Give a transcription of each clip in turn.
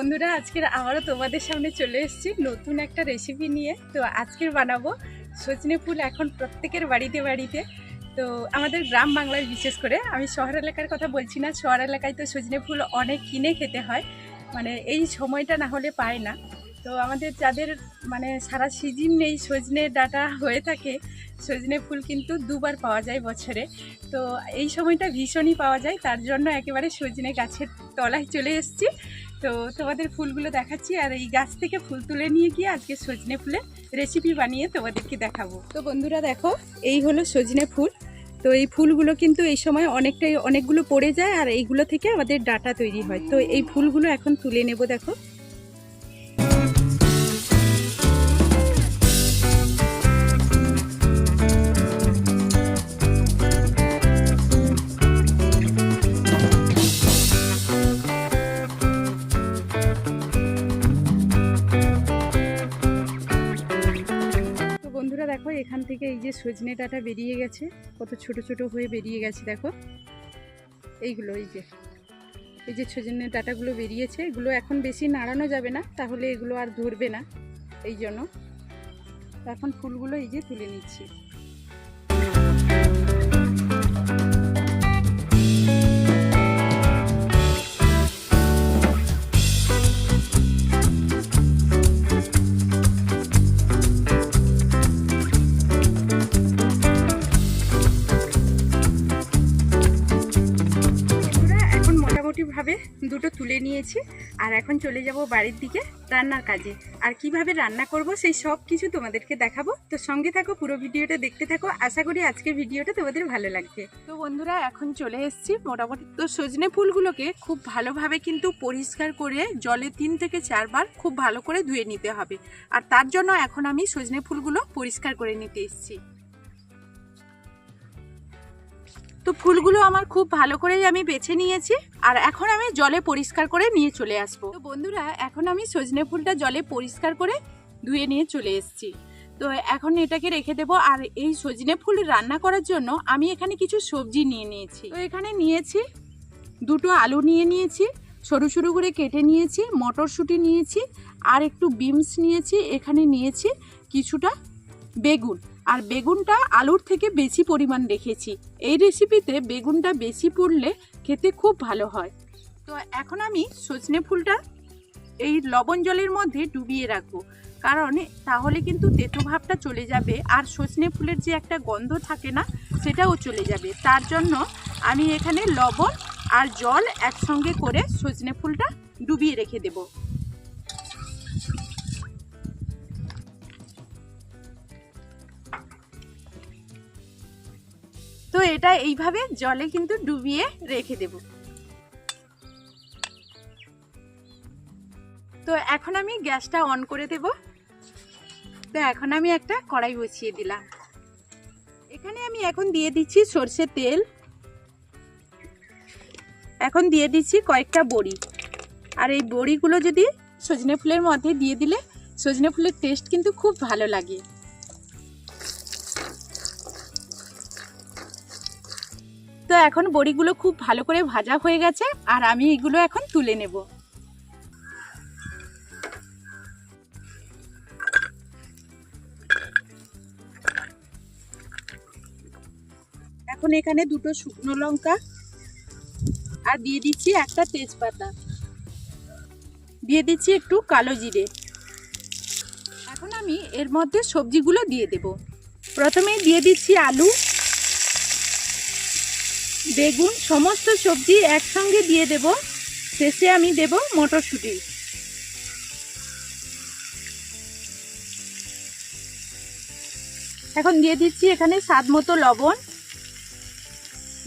বন্ধুরা, আজকের আবারও তোমাদের সামনে চলে এসেছি নতুন একটা রেসিপি নিয়ে। তো আজকের বানাবো সজনে ফুল এখন প্রত্যেকের বাড়িতে বাড়িতে। তো আমাদের গ্রাম বাংলায় বিশেষ করে, আমি শহর এলাকার কথা বলছি না, শহর এলাকায় তো সজনে ফুল অনেক কিনে খেতে হয়। মানে এই সময়টা না হলে পায় না। তো আমাদের যাদের মানে সারা সিজন নেই সজনে ডাটা হয়ে থাকে, সজনে ফুল কিন্তু দুবার পাওয়া যায় বছরে। তো এই সময়টা ভীষণই পাওয়া যায়, তার জন্য একেবারে সজনে গাছের তলায় চলে এসেছি। তো তোমাদের ফুলগুলো দেখাচ্ছি, আর এই গাছ থেকে ফুল তুলে নিয়ে গিয়ে আজকে সজনে ফুলের রেসিপি বানিয়ে তোমাদেরকে দেখাবো। তো বন্ধুরা দেখো, এই হলো সজনে ফুল। তো এই ফুলগুলো কিন্তু এই সময় অনেকটাই, অনেকগুলো পড়ে যায়, আর এইগুলো থেকে আমাদের ডাটা তৈরি হয়। তো এই ফুলগুলো এখন তুলে নেব দেখো। এখান থেকে এই যে সজনে ডাটা বেরিয়ে গেছে, কত ছোট ছোট হয়ে বেরিয়ে গেছে, দেখো। এইগুলো, এই যে এই যে সজনে ডাটাগুলো বেরিয়েছে, এগুলো এখন বেশি নাড়ানো যাবে না, তাহলে এগুলো আর ধরবে না, এই জন্য। এখন ফুলগুলো এই যে তুলে নিচ্ছি। মোটামুটিভাবে দুটো তুলে নিয়েছি। আর এখন চলে যাব বাড়ির দিকে রান্নার কাজে। আর কীভাবে রান্না করব সেই সব কিছু তোমাদেরকে দেখাবো। তো সঙ্গে থাকো, পুরো ভিডিওটা দেখতে থাকো। আশা করি আজকের ভিডিওটা তোমাদের ভালো লাগবে। তো বন্ধুরা, এখন চলে এসেছি মোটামুটি। তো সজনে ফুলগুলোকে খুব ভালোভাবে কিন্তু পরিষ্কার করে জলে তিন থেকে চারবার খুব ভালো করে ধুয়ে নিতে হবে। আর তার জন্য এখন আমি সজনে ফুলগুলো পরিষ্কার করে নিতে এসেছি। তো ফুলগুলো আমার খুব ভালো করেই আমি বেছে নিয়েছি, আর এখন আমি জলে পরিষ্কার করে নিয়ে চলে আসব। তো বন্ধুরা, এখন আমি সজনে ফুলটা জলে পরিষ্কার করে ধুয়ে নিয়ে চলে এসেছি। তো এখন এটাকে রেখে দেবো, আর এই সজনে ফুল রান্না করার জন্য আমি এখানে কিছু সবজি নিয়ে নিয়েছি। তো এখানে নিয়েছি দুটো আলু নিয়ে নিয়েছি, সরু সরু করে কেটে নিয়েছি, মটরশুঁটি নিয়েছি, আর একটু বিমস নিয়েছি। এখানে নিয়েছি কিছুটা বেগুন। আর বেগুনটা আলুর থেকে বেশি পরিমাণ রেখেছি। এই রেসিপিতে বেগুনটা বেশি পড়লে খেতে খুব ভালো হয়। তো এখন আমি সজনে ফুলটা এই লবণ জলের মধ্যে ডুবিয়ে রাখব। কারণ তাহলে কিন্তু তেতো ভাবটা চলে যাবে আর সজনে ফুলের যে একটা গন্ধ থাকে না, সেটাও চলে যাবে। তার জন্য আমি এখানে লবণ আর জল একসঙ্গে করে সজনে ফুলটা ডুবিয়ে রেখে দেবো। এটা এইভাবে জলে কিন্তু ডুবিয়ে রেখে দেব। তো এখন আমি গ্যাসটা অন করে দেব। তো এখন আমি একটা কড়াই বসিয়ে দিলাম। এখানে আমি এখন দিয়ে দিচ্ছি সর্ষের তেল। এখন দিয়ে দিচ্ছি কয়েকটা বড়ি। আর এই বড়িগুলো যদি সজনে ফুলের মধ্যে দিয়ে দিলে সজনে ফুলের টেস্ট কিন্তু খুব ভালো লাগে। তো এখন বড়িগুলো খুব ভালো করে ভাজা হয়ে গেছে, আর আমি এগুলো এখন তুলে নেব। এখন এখানে দুটো শুকনো লঙ্কা, আর দিয়ে দিচ্ছি একটা তেজপাতা। দিয়ে দিচ্ছি একটু কালো জিরে। এখন আমি এর মধ্যে সবজিগুলো দিয়ে দেব। প্রথমে দিয়ে দিচ্ছি আলু বেগুন, সমস্ত সবজি একসঙ্গে দিয়ে দেব। শেষে আমি দেব মটরশুঁটি। এখন দিয়ে দিচ্ছি এখানে স্বাদ মতো লবণ।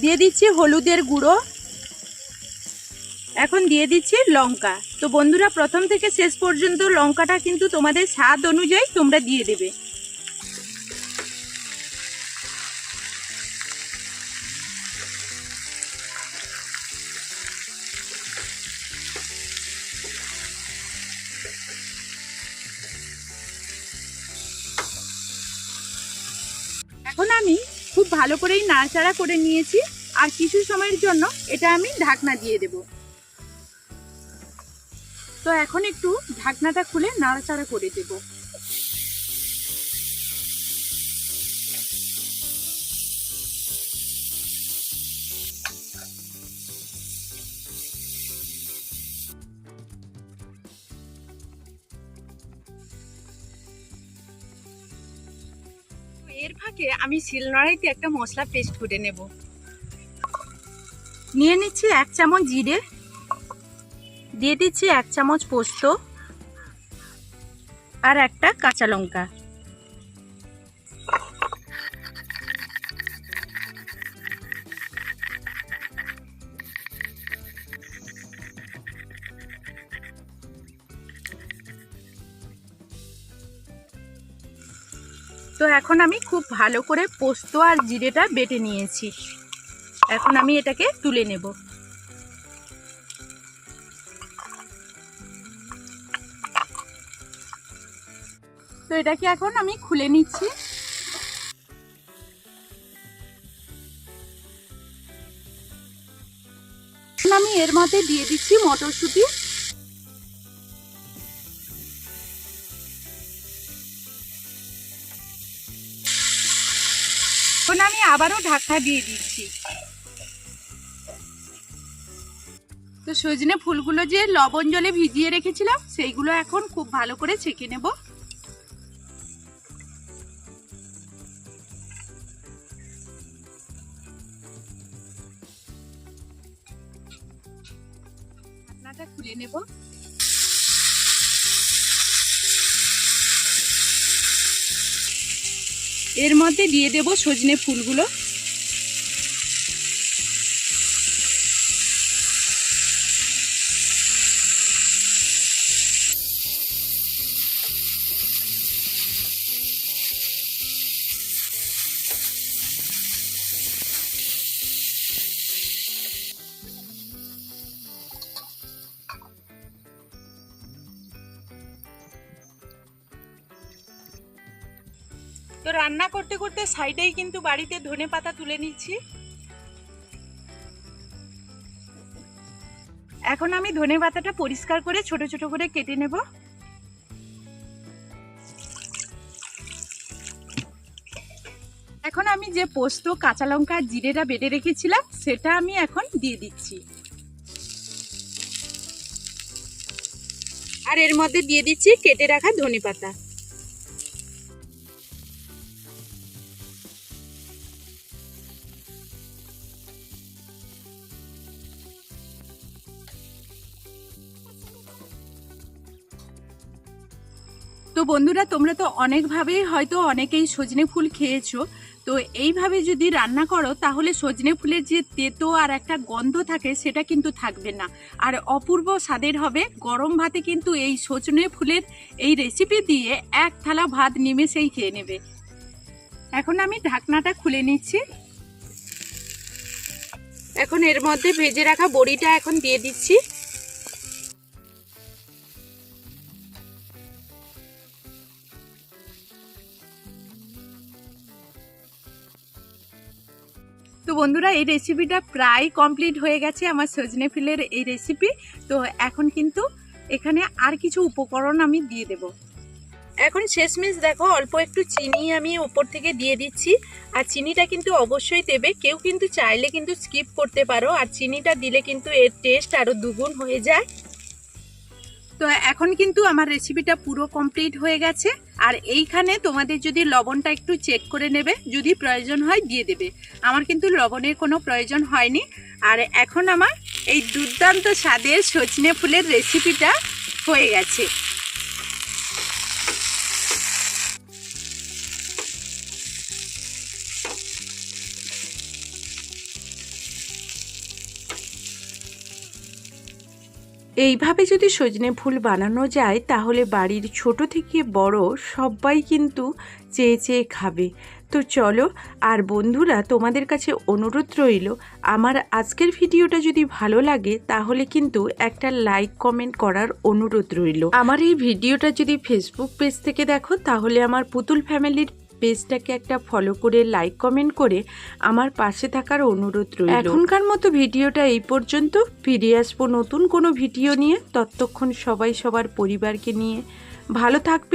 দিয়ে দিচ্ছি হলুদের গুঁড়ো। এখন দিয়ে দিচ্ছি লঙ্কা। তো বন্ধুরা, প্রথম থেকে শেষ পর্যন্ত লঙ্কাটা কিন্তু তোমাদের স্বাদ অনুযায়ী তোমরা দিয়ে দেবে। ভালো করেই নাড়াচাড়া করে নিয়েছি। আর কিছু সময়ের জন্য এটা আমি ঢাকনা দিয়ে দেব। তো এখন একটু ঢাকনাটা খুলে নাড়াচাড়া করে দেব। এর ফাঁকে আমি শিলনড়াইতে একটা মশলা পেস্ট করে নেব। নিয়ে নিচ্ছি এক চামচ জিরে, দিয়ে দিচ্ছি এক চামচ পোস্ত আর একটা কাঁচা লঙ্কা। এখন আমি খুব ভালো করে পোস্ত আর জিরেটা বেটে নিয়েছি। এখন আমি এটাকে তুলে নেব। তো এটাকে এখন আমি খুলে নিচ্ছি। আমি এর মধ্যে দিয়ে দিচ্ছি মটরশুঁটি। আবারও ঢাকা দিয়ে দিচ্ছি। তো সজনে ফুলগুলো যে লবণ জলে ভিজিয়ে রেখেছিলাম, সেইগুলো এখন খুব ভালো করে ছেঁকে নেব। খুলে নেব। এর মধ্যে দিয়ে দেব সজনে ফুলগুলো। তো রান্না করতে করতে সাইডেই কিন্তু বাড়িতে ধনে পাতা তুলে নিচ্ছি। এখন আমি ধনে পাতাটা পরিষ্কার করে ছোট ছোট করে কেটে নেব। এখন আমি যে পোস্ত, কাঁচা লঙ্কা, জিরেটা বেটে রেখেছিলাম, সেটা আমি এখন দিয়ে দিচ্ছি। আর এর মধ্যে দিয়ে দিচ্ছি কেটে রাখা ধনে পাতা। বন্ধুরা, তোমরা তো অনেকভাবেই হয়তো অনেকেই সজনে ফুল খেয়েছো। তো এইভাবে যদি রান্না করো, তাহলে সজনে ফুলের যে তেতো আর একটা গন্ধ থাকে, সেটা কিন্তু থাকবে না। আর অপূর্ব স্বাদের হবে গরম ভাতে কিন্তু এই সজনে ফুলের এই রেসিপি দিয়ে এক থালা ভাত নিমেষেই খেয়ে নেবে। এখন আমি ঢাকনাটা খুলে নিচ্ছি। এখন এর মধ্যে ভেজে রাখা বড়িটা এখন দিয়ে দিচ্ছি। বন্ধুরা, এই রেসিপিটা প্রায় কমপ্লিট হয়ে গেছে আমার সজনে ফিলের এই রেসিপি তো এখন কিন্তু এখানে আর কিছু উপকরণ আমি দিয়ে দেব। এখন শেষমেশ দেখো, অল্প একটু চিনি আমি ওপর থেকে দিয়ে দিচ্ছি। আর চিনিটা কিন্তু অবশ্যই দেবে। কেউ কিন্তু চাইলে কিন্তু স্কিপ করতে পারো। আর চিনিটা দিলে কিন্তু এর টেস্ট আরও দুগুণ হয়ে যায়। তো এখন কিন্তু আমার রেসিপিটা পুরো কমপ্লিট হয়ে গেছে। আর এইখানে তোমাদের যদি লবণটা একটু চেক করে নেবে, যদি প্রয়োজন হয় দিয়ে দেবে। আমার কিন্তু লবণের কোনো প্রয়োজন হয়নি। আর এখন আমার এই দুর্দান্ত স্বাদের সজনে ফুলের রেসিপিটা হয়ে গেছে। এইভাবে যদি সজনে ফুল বানানো যায়, তাহলে বাড়ির ছোট থেকে বড় সবাই কিন্তু চেয়ে চেয়ে খাবে। তো চলো, আর বন্ধুরা, তোমাদের কাছে অনুরোধ রইল, আমার আজকের ভিডিওটা যদি ভালো লাগে, তাহলে কিন্তু একটা লাইক কমেন্ট করার অনুরোধ রইল। আমার এই ভিডিওটা যদি ফেসবুক পেজ থেকে দেখো, তাহলে আমার পুতুল ফ্যামিলির পেজটাকে একটা ফলো করে লাইক কমেন্ট করে আমার পাশে থাকার অনুরোধ রইল। এখনকার মতো ভিডিওটা এই পর্যন্ত। ফিরে আসব নতুন কোনো ভিডিও নিয়ে। ততক্ষণ সবাই সবার পরিবারকে নিয়ে। ভালো থাকবে